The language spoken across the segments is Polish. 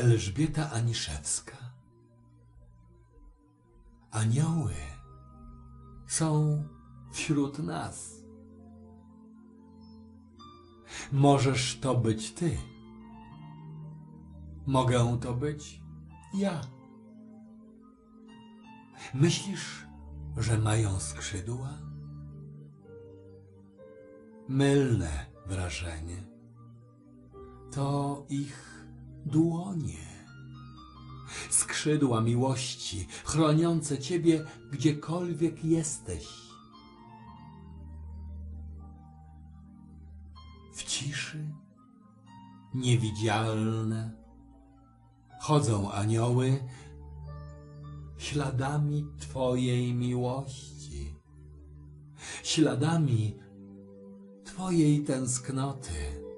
Elżbieta Aniszewska. Anioły są wśród nas. Możesz to być ty. Mogę to być ja. Myślisz, że mają skrzydła? Mylne wrażenie. To ich dłonie. Skrzydła miłości, chroniące ciebie gdziekolwiek jesteś. W ciszy, niewidzialne, chodzą anioły śladami Twojej miłości, śladami Twojej tęsknoty.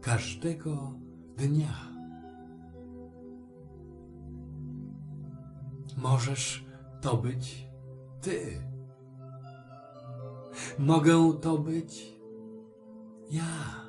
Każdego dnia możesz to być Ty. Mogę to być ja.